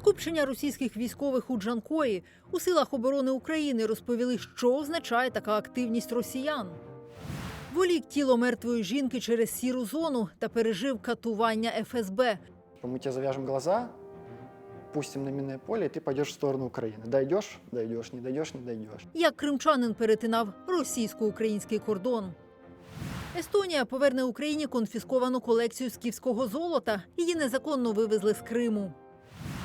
Скупчення російських військових у Джанкої у силах оборони України розповіли, що означає така активність росіян. Волік тіло мертвої жінки через сіру зону та пережив катування ФСБ. Мы тебе завяжем глаза, пустим на минное поле, и ты пойдешь в сторону Украины. Дойдешь, дойдешь, не дойдешь, не дойдешь. як кримчанин перетинав російсько-український кордон. Естонія поверне Україні конфісковану колекцію скіфського золота. Її незаконно вивезли з Криму.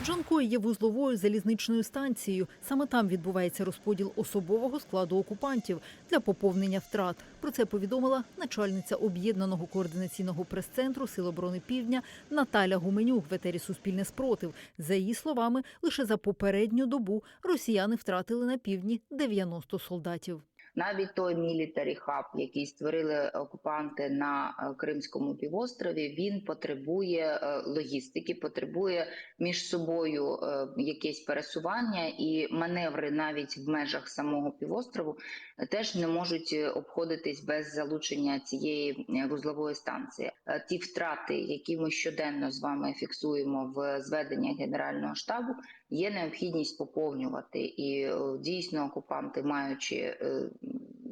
Джанкой є вузловою залізничною станцією. Саме там відбувається розподіл особового складу окупантів для поповнення втрат. Про це повідомила начальниця об'єднаного координаційного прес-центру Сил оборони Півдня Наталя Гуменюк в етері Суспільне спротив. За її словами, лише за попередню добу росіяни втратили на півдні 90 солдатів. Навіть той мілітарі хаб, який створили окупанти на е, Кримському півострові, він потребує е, логістики, потребує між собою е, якесь пересування і маневри навіть в межах самого півострову е, теж не можуть е, обходитись без залучення цієї е, вузлової станції. Е, Ті втрати, які ми щоденно з вами фіксуємо в зведеннях генерального штабу, є необхідність поповнювати, і е, дійсно окупанти, маючи е,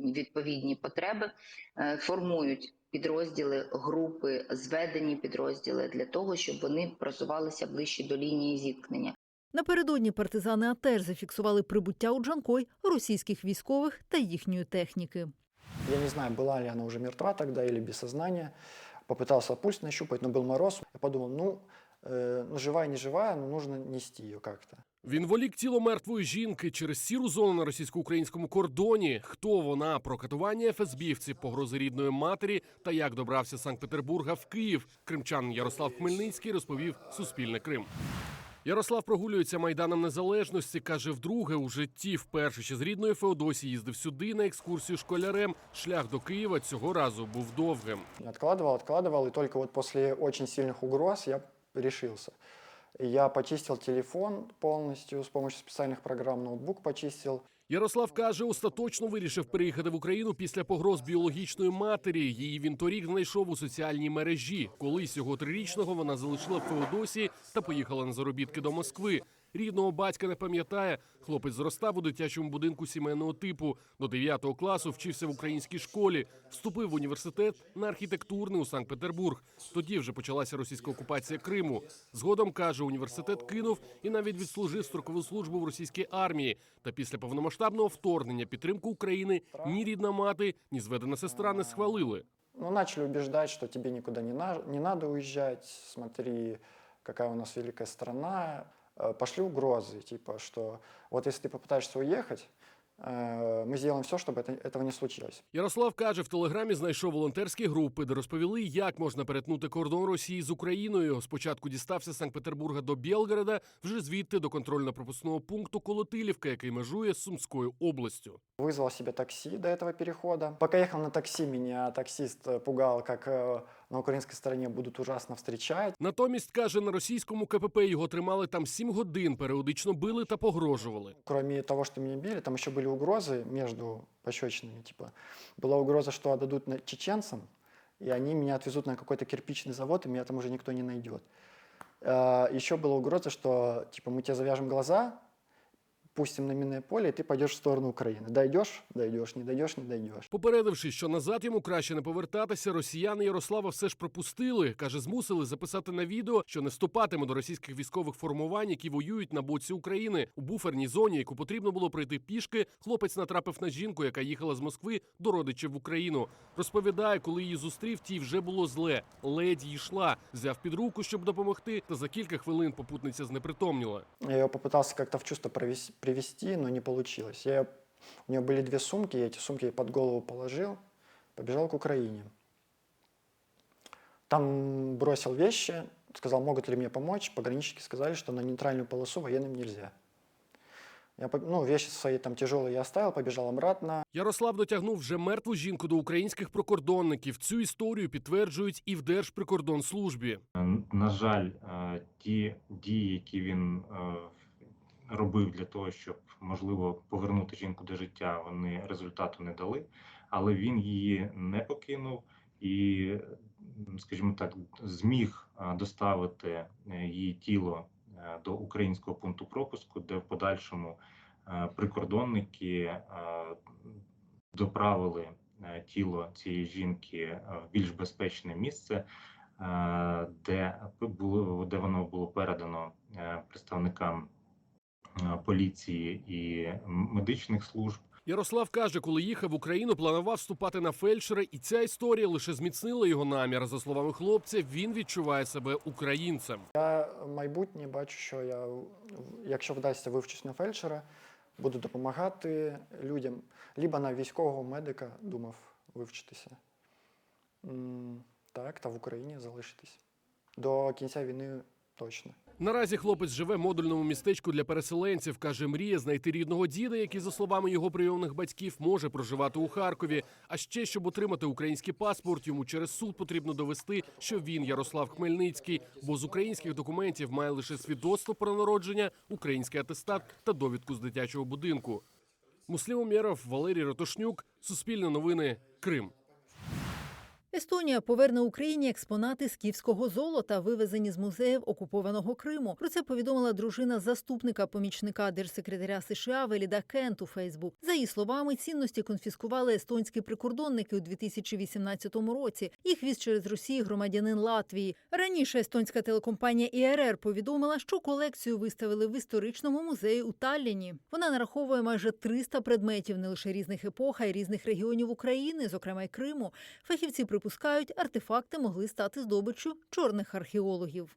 відповідні потреби, е, формують підрозділи, групи, зведені підрозділи для того, щоб вони просувалися ближче до лінії зіткнення. Напередодні партизани АТЕР зафіксували прибуття у Джанкой російських військових та їхньої техніки. Я не знаю, была ли она уже мертва тогда или без сознания. Попытался пульс нащупать, но был мороз. Я подумал, ну, э, ну живая, не живая, но нужно нести ее как-то. Він волік тіло мертвої жінки через сіру зону на російсько-українському кордоні. Хто вона про катування ФСБівців, погрози рідної матері та як добрався з Санкт-Петербурга в Київ. Кримчан Ярослав Хмельницький розповів Суспільне Крим. Ярослав прогулюється майданом незалежності. каже, вдруге у житті вперше ще з рідної Феодосії їздив сюди на екскурсію школярем. Шлях до Києва цього разу був довгим. Откладывал, откладывал, и только вот после очень сильных угроз я решился. Я почистил телефон полностью с помощью специальных программ, ноутбук почистил. Ярослав каже, остаточно вирішив переїхати в Україну після погроз біологічної матері. Її він торік знайшов у соціальній мережі. Колись його трирічного вона залишила в Феодосії та поїхала на заробітки до Москви. Рідного батька не пам'ятає. Хлопець зростав у дитячому будинку сімейного типу. До 9 класу вчився в українській школі. Вступив в університет на архітектурний у Санкт-Петербург. Тоді вже почалася російська окупація Криму. Згодом каже, університет кинув і навіть відслужив строкову службу в російській армії. Та після повномасштабного вторгнення підтримку України ні рідна мати, ні зведена сестра не схвалили. Ну, начали убеждать, что тебе никуда не, на- не надо уезжать, смотри, какая у нас великая страна. Э, Пошли угрозы, типа, что вот если ты попытаешься уехать, э, мы сделаем все, чтобы это, этого не случилось. Ярослав каже, в телеграмі знайшов волонтерські групи, де розповіли, як можна перетнути кордон Росії з Україною. Спочатку дістався з Санкт-Петербурга до Білгорода, вже звідти до контрольно-пропускного пункту Колотилівка, який межує з Сумською областю. Вызвал себе такси до этого перехода. Пока ехал на такси, меня таксист э, пугал, как э, на украинской стороне будут ужасно встречать. Натомість каже, на російському КПП його тримали там сім годин, періодично били та погрожували. Кроме того, что меня били, там еще были угрозы между пощечинами. Типа, была угроза, что отдадут на чеченцам, и они меня отвезут на какой-то кирпичный завод, и меня там уже никто не найдет. А, Еще была угроза, что типа мы тебе завяжем глаза, пустим на минное поле, и ты пойдешь в сторону Украины. Дойдешь, дойдешь, не дойдешь, не дойдешь. Попередивши, що назад йому краще не повертатися, росіяни Ярослава все ж пропустили. Каже, змусили записати на відео, що не вступатиме до російських військових формувань, які воюють на боці України. У буферній зоні, яку потрібно було пройти пішки, хлопець натрапив на жінку, яка їхала з Москви до родичів в Україну. Розповідає, коли її зустрів, тій вже було зле. Ледь йшла, взяв під руку, щоб допомогти, та за кілька хвилин попутниця знепритомніла. Я ее попытался как-то в чувство провес- привести, но не получилось. Я, у нее были две сумки, я эти сумки ей под голову положил, побежал к Украине. Там бросил вещи, сказал, могут ли мне помочь. Пограничники сказали, что на нейтральную полосу военным нельзя. Я, по- ну, вещи свои там тяжелые я оставил, побежал обратно. Ярослав дотягнув вже мертву жінку до українських прикордонників. Цю історію підтверджують і в Держприкордонслужбі. На жаль, е, ті дії, які він е, робив для того, щоб можливо повернути жінку до життя, вони результату не дали, але він її не покинув і, скажімо так, зміг доставити е, її тіло е, до українського пункту пропуску, де в подальшому е, прикордонники доправили тіло цієї жінки в більш безпечне місце, де було де воно було передано представникам поліції і медичних служб. Ярослав каже, коли їхав в Україну, планував вступати на фельдшера, і ця історія лише зміцнила його намір. За словами хлопця, він відчуває себе українцем. Я майбутнє бачу, що я, якщо вдасться вивчусь на фельдшера, буду допомагати людям. Либо на військового медика думав вивчитися. Так, та в Україні залишитись. До кінця війни точно. Наразі хлопець живе в модульному містечку для переселенців. каже, мріє знайти рідного діда, який, за словами його прийомних батьків, може проживати у Харкові. А ще щоб отримати український паспорт, йому через суд потрібно довести, що він Ярослав Хмельницький, бо з українських документів має лише свідоцтво про народження, український атестат та довідку з дитячого будинку. Муслім Умєров, Валерій Ратушнюк, Суспільне новини, Крим. Естонія поверне Україні експонати скіфського золота, вивезені з музеїв окупованого Криму. Про це повідомила дружина заступника помічника держсекретаря США Веліда Кент у Фейсбук. За її словами, цінності конфіскували естонські прикордонники у 2018 році. Їх віз через Росію громадянин Латвії. Раніше естонська телекомпанія ІРР повідомила, що колекцію виставили в історичному музеї у Талліні. Вона нараховує майже 300 предметів не лише різних епох, а й різних регіонів України, зокрема й Криму. Фахівці припускають, артефакти могли стати здобиччю чорних археологів.